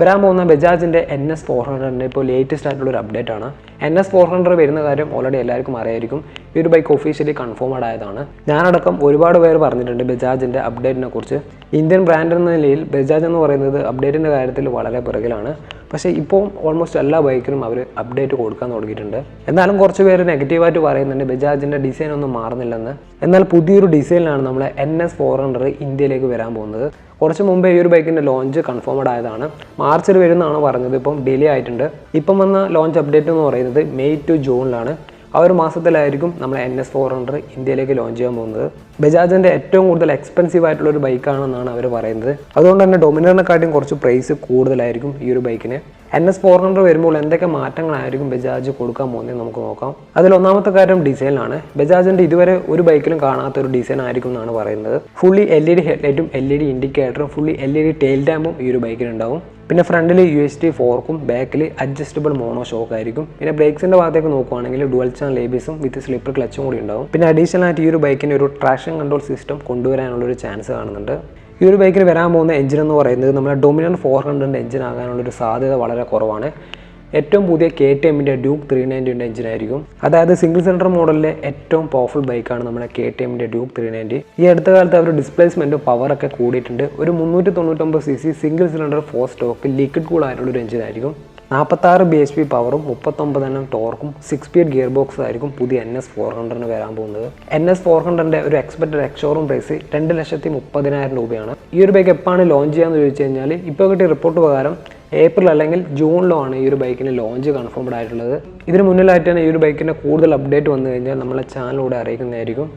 വരാൻ പോകുന്ന ബജാജിന്റെ എൻ എസ് ഫോർ ഹൺഡ്രഡിന്റെ ഇപ്പോൾ ലേറ്റസ്റ്റ് ആയിട്ടുള്ള ഒരു അപ്ഡേറ്റ് ആണ്. എൻ എസ് ഫോർ ഹൺഡ്രഡ് വരുന്ന കാര്യം ഓൾറെഡി എല്ലാവർക്കും അറിയായിരിക്കും. ഈ ഒരു ബൈക്ക് ഒഫീഷ്യലി കൺഫേംഡ് ആയതാണ്. ഞാനടക്കം ഒരുപാട് പേര് പറഞ്ഞിട്ടുണ്ട് ബജാജിന്റെ അപ്ഡേറ്റിനെ കുറിച്ച്. ഇന്ത്യൻ ബ്രാൻഡ് എന്ന നിലയിൽ ബജാജ് എന്ന് പറയുന്നത് അപ്ഡേറ്റിന്റെ കാര്യത്തിൽ വളരെ പിറകിലാണ്. പക്ഷേ ഇപ്പോൾ ഓൾമോസ്റ്റ് എല്ലാ ബൈക്കിനും അവർ അപ്ഡേറ്റ് കൊടുക്കാൻ തുടങ്ങിയിട്ടുണ്ട്. എന്നാലും കുറച്ച് പേര് നെഗറ്റീവായിട്ട് പറയുന്നുണ്ട് ബജാജിന്റെ ഡിസൈൻ ഒന്നും മാറുന്നില്ലെന്ന്. എന്നാൽ പുതിയൊരു ഡിസൈനിലാണ് നമ്മൾ എൻ എസ് ഫോർ ഹൺഡ്രഡ് ഇന്ത്യയിലേക്ക് വരാൻ പോകുന്നത്. കുറച്ച് മുമ്പേ ഈ ഒരു ബൈക്കിന്റെ ലോഞ്ച് കൺഫേംഡ് ആയതാണ്. മാർച്ചിൽ വരുന്നതാണ് പറഞ്ഞത് ഇപ്പം ഡിലേ ആയിട്ടുണ്ട്. ഇപ്പം വന്ന ലോഞ്ച് അപ്ഡേറ്റ് എന്ന് പറയുന്നത് മെയ് ടു ജൂണിലാണ്. ആ ഒരു മാസത്തിലായിരിക്കും നമ്മൾ എൻ എസ് ഫോർ ഹൺഡ്രഡ് ഇന്ത്യയിലേക്ക് ലോഞ്ച് ചെയ്യാൻ പോകുന്നത്. ബജാജിന്റെ ഏറ്റവും കൂടുതൽ എക്സ്പെൻസീവ് ആയിട്ടുള്ള ഒരു ബൈക്കാണെന്നാണ് അവർ പറയുന്നത്. അതുകൊണ്ട് തന്നെ ഡൊമിനറിനെക്കാട്ടിയും കുറച്ച് പ്രൈസ് കൂടുതലായിരിക്കും ഈ ഒരു ബൈക്കിന് എൻ എസ് ഫോർ ഹൺഡ്രഡ് വരുമ്പോൾ എന്തൊക്കെ മാറ്റങ്ങളായിരിക്കും ബജാജ് കൊടുക്കാൻ പോകുന്നത് നമുക്ക് നോക്കാം. അതിൽ ഒന്നാമത്തെ കാര്യം ഡിസൈനാണ് ബജാജിന്റെ ഇതുവരെ ഒരു ബൈക്കിലും കാണാത്ത ഒരു ഡിസൈൻ ആയിരിക്കും എന്നാണ് പറയുന്നത്. ഫുള്ളി എൽ ഇ ഡി ഹെഡ്ലൈറ്റും L E D ഇൻഡിക്കേറ്ററും fully L E D tail ഡാമ്പും ഈ ഒരു ബൈക്കിലുണ്ടാവും പിന്നെ ഫ്രണ്ടിൽ യു എസ് ടി ഫോർക്കും ബാക്കിൽ അഡ്ജസ്റ്റബിൾ മോണോ ഷോക്ക് ആയിരിക്കും. പിന്നെ ബ്രേക്സിന്റെ ഭാഗത്തേക്ക് നോക്കുവാണെങ്കിൽ ഡുവൽ ചാനൽ എബിസും വിത്ത് സ്ലിപ്പർ ക്ലച്ചും കൂടി ഉണ്ടാവും. പിന്നെ അഡീഷണൽ ആയിട്ട് ഈ ഒരു ബൈക്കിന് ഒരു ട്രാക്ഷൻ കൺട്രോൾ സിസ്റ്റം കൊണ്ടുവരാനുള്ള ഒരു ചാൻസ് കാണുന്നുണ്ട്. ഈ ഒരു ബൈക്കിന് വരാൻ പോകുന്ന എഞ്ചിൻ എന്ന് പറയുന്നത് നമ്മുടെ ഡൊമിനൻ ഫോർ ഹൺഡ്രഡിന്റെ എഞ്ചിൻ ആകാനുള്ളൊരു സാധ്യത വളരെ കുറവാണ്. ഏറ്റവും പുതിയ കെ ടി എമ്മിന്റെ ഡ്യൂക്ക് ത്രീ നയന്റിന്റെ എഞ്ചിനായിരിക്കും അതായത് സിംഗിൾ സിലിണ്ടർ മോഡലിലെ ഏറ്റവും പവർഫുൾ ബൈക്കാണ് നമ്മുടെ കെ ടി എമ്മിന്റെ ഡ്യൂക്ക് ത്രീ നയന്റി ഈ അടുത്ത കാലത്ത് അവർ ഡിസ്പ്ലേസ്മെന്റും പവറൊക്കെ കൂടിയിട്ടുണ്ട്. ഒരു മുന്നൂറ്റി തൊണ്ണൂറ്റൊമ്പത് C C single cylinder four stroke liquid cool ആയിട്ടുള്ള ഒരു എഞ്ചിനായിരിക്കും നാൽപ്പത്താറ് ബി എച്ച് പി പവറും മുപ്പത്തൊമ്പത് എണ്ണം ടോർക്കും സിക്സ് സ്പീഡ് ഗിയർ ബോക്സ് ആയിരിക്കും പുതിയ എൻ എസ് ഫോർ ഹൺഡ്രഡിന് വരാൻ പോകുന്നത്. എൻ എസ് ഫോർ ഹൺഡ്രഡിന്റെ ഒരു എക്സ്പെക്റ്റഡ് എക്സോറും പ്രൈസ് രണ്ട് ലക്ഷത്തി മുപ്പതിനായിരം രൂപയാണ്. ഈ ഒരു ബൈക്ക് എപ്പോഴാണ് ലോഞ്ച് ചെയ്യാന്ന് ചോദിച്ചു കഴിഞ്ഞാൽ ഇപ്പോൾ കിട്ടിയ റിപ്പോർട്ട് പ്രകാരം ഏപ്രിൽ അല്ലെങ്കിൽ ജൂണിലോ ആണ് ഈ ഒരു ബൈക്കിന് ലോഞ്ച് കൺഫേംഡ് ആയിട്ടുള്ളത്. ഇതിന് മുന്നിലായിട്ട് തന്നെ ഈ ഒരു ബൈക്കിന്റെ കൂടുതൽ അപ്ഡേറ്റ് വന്നു കഴിഞ്ഞാൽ നമ്മളെ ചാനലിലൂടെ അറിയിക്കുന്നതായിരിക്കും.